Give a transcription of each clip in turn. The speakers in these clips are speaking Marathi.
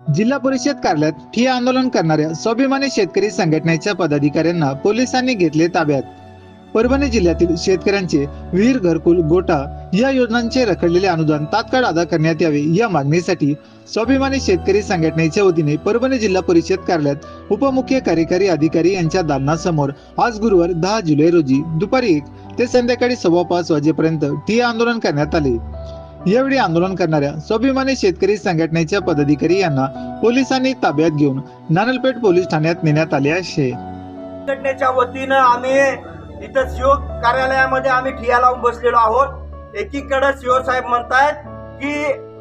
जिल्हा परिषद कार्यालयात ठिय्या आंदोलन करणाऱ्या स्वाभिमानी शेतकरी संघटनेच्या पदाधिकाऱ्यांना पोलिसांनी घेतले ताब्यात. परभणी जिल्ह्यातील शेतकऱ्यांचे विहीर घरकुल गोटा या योजनांचे रखडलेले अनुदान तात्काळ अदा करण्यात यावे या मागणीसाठी स्वाभिमानी शेतकरी संघटनेच्या वतीने परभणी जिल्हा परिषद कार्यालयात उपमुख्य कार्यकारी अधिकारी यांच्या दालनासमोर आज गुरुवार दहा जुलै रोजी दुपारी एक ते संध्याकाळी सव्वा पाच वाजेपर्यंत ठिय्या आंदोलन करण्यात आले. यावेळी आंदोलन करणाऱ्या स्वाभिमानी शेतकरी संघटनेच्या पदाधिकारी यांना पोलिसांनी ताब्यात घेऊन नानलपेठ पोलीस ठाण्यात नेण्यात आले आहे. संघटनेच्या वतीनं आम्ही इथं सीओ कार्यालयामध्ये आम्ही ठिया लावून बसलेलो आहोत. एकीकडे सीओ साहेब म्हणतायत की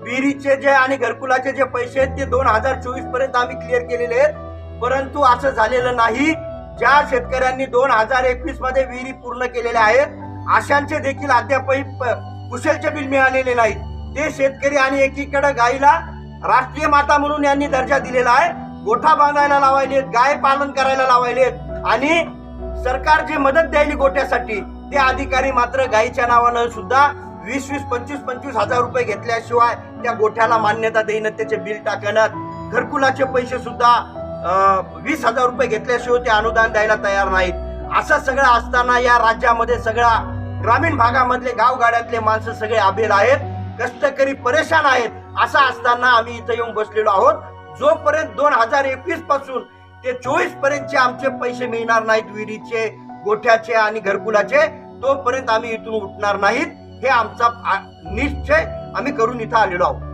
विहिरीचे जे आणि घरकुलाचे जे पैसे आहेत ते दोन हजार चोवीसपर्यंत आम्ही क्लिअर केलेले आहेत. परंतु असं झालेलं नाही. ज्या शेतकऱ्यांनी दोन हजार एकवीसमध्ये विहिरी पूर्ण केलेल्या आहेत अशांचे देखील अद्यापही कुशलचे बिल मिळालेले नाहीत ते शेतकरी आणि एकीकडे गाईला राष्ट्रीय माता म्हणून यांनी दर्जा दिलेला आहे. गोठा बांधायला लावायलेत गाय पालन करायला लावायलेत आणि सरकार जे मदत द्यायली गोठ्यासाठी ते अधिकारी मात्र गायीच्या नावानं सुद्धा वीस वीस पंचवीस पंचवीस हजार रुपये घेतल्याशिवाय त्या गोठ्याला मान्यता देईन त्याचे बिल टाकण्यात घरकुलाचे पैसे सुद्धा वीस हजार रुपये घेतल्याशिवाय ते अनुदान द्यायला तयार नाहीत. असं सगळं असताना या राज्यामध्ये सगळा ग्रामीण भागामधले गावगाड्यातले माणसं सगळे आबेल आहेत कष्टकरी परेशान आहेत असं असताना आम्ही इथं येऊन बसलेलो आहोत. जोपर्यंत दोन हजार एकवीसपासून ते चोवीस पर्यंतचे आमचे पैसे मिळणार नाहीत विहिरीचे गोठ्याचे आणि घरकुलाचे तोपर्यंत आम्ही इथून उठणार नाहीत. हे आमचा निश्चय आम्ही करून इथं आलेलो आहोत.